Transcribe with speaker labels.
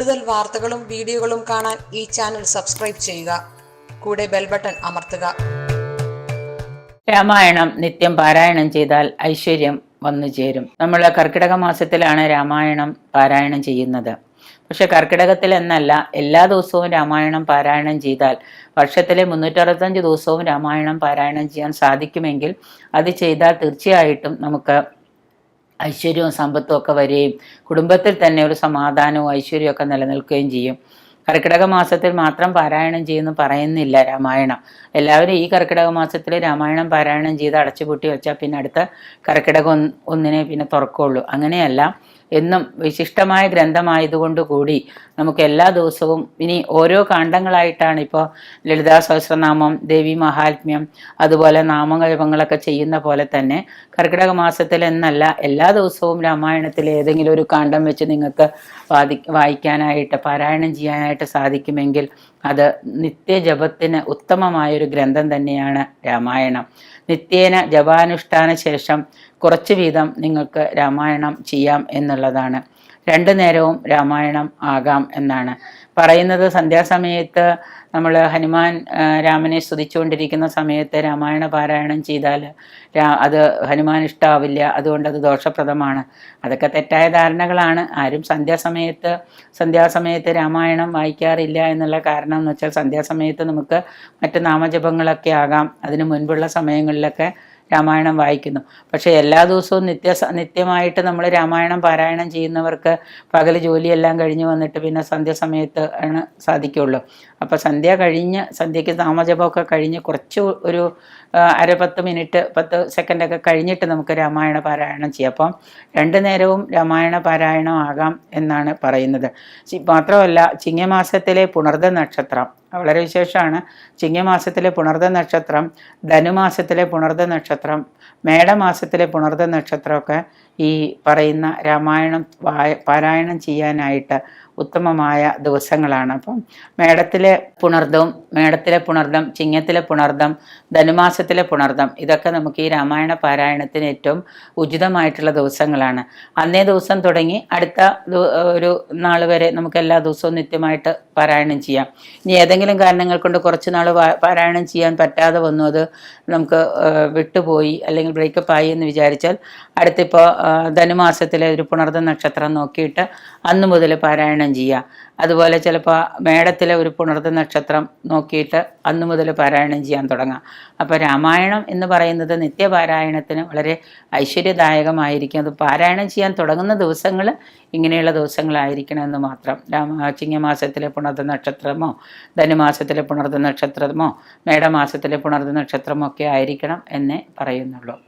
Speaker 1: കൂടുതൽ വാർത്തകളും വീഡിയോകളും കാണാൻ ഈ ചാനൽ സബ്സ്ക്രൈബ് ചെയ്യുക. കൂടെ ബെൽ ബട്ടൺ അമർത്തുക.
Speaker 2: രാമായണം നിത്യം പാരായണം ചെയ്താൽ ഐശ്വര്യം വന്നു ചേരും. നമ്മൾ കർക്കിടക മാസത്തിലാണ് രാമായണം പാരായണം ചെയ്യുന്നത്. പക്ഷെ കർക്കിടകത്തിൽ എന്നല്ല എല്ലാ ദിവസവും രാമായണം പാരായണം ചെയ്താൽ വർഷത്തിലെ മുന്നൂറ്ററുപത്തഞ്ച് ദിവസവും രാമായണം പാരായണം ചെയ്യാൻ സാധിക്കുമെങ്കിൽ അത് ചെയ്താൽ തീർച്ചയായിട്ടും നമുക്ക് ഐശ്വര്യവും സമ്പത്തും ഒക്കെ വരികയും കുടുംബത്തിൽ തന്നെ ഒരു സമാധാനവും ഐശ്വര്യവും ഒക്കെ നിലനിൽക്കുകയും ചെയ്യും. കർക്കിടക മാസത്തിൽ മാത്രം പാരായണം ചെയ്യുന്നു പറയുന്നില്ല രാമായണം. എല്ലാവരും ഈ കർക്കിടക മാസത്തിൽ രാമായണം പാരായണം ചെയ്ത് അടച്ചുപൂട്ടി വെച്ചാൽ പിന്നെ അടുത്ത കർക്കിടകം ഒന്ന് ഒന്നിനെ പിന്നെ തുറക്കുള്ളൂ. അങ്ങനെയല്ല എന്നും വിശിഷ്ടമായ ഗ്രന്ഥമായതുകൊണ്ട് കൂടി നമുക്ക് എല്ലാ ദിവസവും ഇനി ഓരോ കാണ്ഡങ്ങളായിട്ടാണ് ഇപ്പോൾ ലളിതാ സഹസ്രനാമം ദേവി മഹാത്മ്യം അതുപോലെ നാമജപങ്ങളൊക്കെ ചെയ്യുന്ന പോലെ തന്നെ കർക്കിടക മാസത്തിൽ എന്നല്ല എല്ലാ ദിവസവും രാമായണത്തിൽ ഏതെങ്കിലും ഒരു കാണ്ഡം വെച്ച് നിങ്ങൾക്ക് വാദി വായിക്കാനായിട്ട് പാരായണം ചെയ്യാനായിട്ട് സാധിക്കുമെങ്കിൽ അത് നിത്യജപത്തിന് ഉത്തമമായൊരു ഗ്രന്ഥം തന്നെയാണ് രാമായണം. നിത്യേന ജപാനുഷ്ഠാന ശേഷം കുറച്ച് വീതം നിങ്ങൾക്ക് രാമായണം ചെയ്യാം എന്നുള്ളതാണ്. രണ്ടു നേരവും രാമായണം ആകാം എന്നാണ്. പറയുന്നത് സന്ധ്യാസമയത്ത് നമ്മൾ ഹനുമാൻ രാമനെ സ്തുതിച്ചുകൊണ്ടിരിക്കുന്ന സമയത്ത് രാമായണ പാരായണം ചെയ്താൽ രാ- അത് ഹനുമാൻ ഇഷ്ടാവില്ല. അതുകൊണ്ട് അത് ദോഷപ്രദമാണ്. അതൊക്കെ തെറ്റായ ധാരണകളാണ്. ആരും സന്ധ്യാസമയത്ത് സന്ധ്യാസമയത്ത് രാമായണം വായിക്കാറില്ല എന്നുള്ള കാരണം എന്ന് വെച്ചാൽ സന്ധ്യാസമയത്ത് നമുക്ക് മറ്റ് നാമജപങ്ങളൊക്കെ ആകാം. അതിനു മുൻപുള്ള സമയങ്ങളിലൊക്കെ രാമായണം വായിക്കുന്നു. പക്ഷേ എല്ലാ ദിവസവും നിത്യ നിത്യമായിട്ട് നമ്മൾ രാമായണം പാരായണം ചെയ്യുന്നവർക്ക് പകൽ ജോലിയെല്ലാം കഴിഞ്ഞ് വന്നിട്ട് പിന്നെ സന്ധ്യ സമയത്ത് ആണ് സാധിക്കുള്ളൂ. അപ്പോൾ സന്ധ്യ കഴിഞ്ഞ് സന്ധ്യയ്ക്ക് നാമജപമൊക്കെ കഴിഞ്ഞ് കുറച്ച് ഒരു അര പത്ത് മിനിറ്റ് പത്ത് സെക്കൻഡൊക്കെ കഴിഞ്ഞിട്ട് നമുക്ക് രാമായണ പാരായണം ചെയ്യാം. അപ്പം രണ്ട് നേരവും രാമായണ പാരായണം ആകാം എന്നാണ് പറയുന്നത്. മാത്രമല്ല ചിങ്ങമാസത്തിലെ പുണർദ നക്ഷത്രം വളരെ വിശേഷമാണ്. ചിങ്ങമാസത്തിലെ പുണർദ നക്ഷത്രം ധനുമാസത്തിലെ പുണർദ നക്ഷത്രം മേടമാസത്തിലെ പുണർദ നക്ഷത്രമൊക്കെ ഈ പറയുന്ന രാമായണം പാരായണം ചെയ്യാനായിട്ട് ഉത്തമമായ ദിവസങ്ങളാണ്. അപ്പം മേടത്തിലെ പുണർദവും മേടത്തിലെ പുണർദം ചിങ്ങത്തിലെ പുണർദം ധനുമാസത്തിലെ പുണർദം ഇതൊക്കെ നമുക്ക് ഈ രാമായണ പാരായണത്തിന് ഏറ്റവും ഉചിതമായിട്ടുള്ള ദിവസങ്ങളാണ്. അന്നേ ദിവസം തുടങ്ങി അടുത്ത ഒരു നാൾ വരെ നമുക്ക് എല്ലാ ദിവസവും നിത്യമായിട്ട് പാരായണം ചെയ്യാം. ഇനി ഏതെങ്കിലും കാരണങ്ങൾ കൊണ്ട് കുറച്ച് നാൾ പാരായണം ചെയ്യാൻ പറ്റാതെ വന്നു അത് നമുക്ക് വിട്ടുപോയി അല്ലെങ്കിൽ ബ്രേക്കപ്പ് ആയി എന്ന് വിചാരിച്ചാൽ അടുത്തിപ്പോൾ ധനുമാസത്തിലെ ഒരു പുണർദ നക്ഷത്രം നോക്കിയിട്ട് അന്ന് മുതൽ പാരായണം ചെയ്യുക. അതുപോലെ ചിലപ്പോൾ മേടത്തിലെ ഒരു പുണർത്ത നക്ഷത്രം നോക്കിയിട്ട് അന്നു മുതൽ പാരായണം ചെയ്യാൻ തുടങ്ങാം. അപ്പോൾ രാമായണം എന്ന് പറയുന്നത് നിത്യപാരായണത്തിന് വളരെ ഐശ്വര്യദായകമായിരിക്കും. അത് പാരായണം ചെയ്യാൻ തുടങ്ങുന്ന ദിവസങ്ങൾ ഇങ്ങനെയുള്ള ദിവസങ്ങളായിരിക്കണം എന്ന് മാത്രം. രാമ ചിങ്ങമാസത്തിലെ പുണർത്ത നക്ഷത്രമോ ധനുമാസത്തിലെ പുണർത്ത നക്ഷത്രമോ മേടമാസത്തിലെ പുണർത്ത നക്ഷത്രമോ ഒക്കെ ആയിരിക്കണം എന്നേ പറയുന്നുള്ളൂ.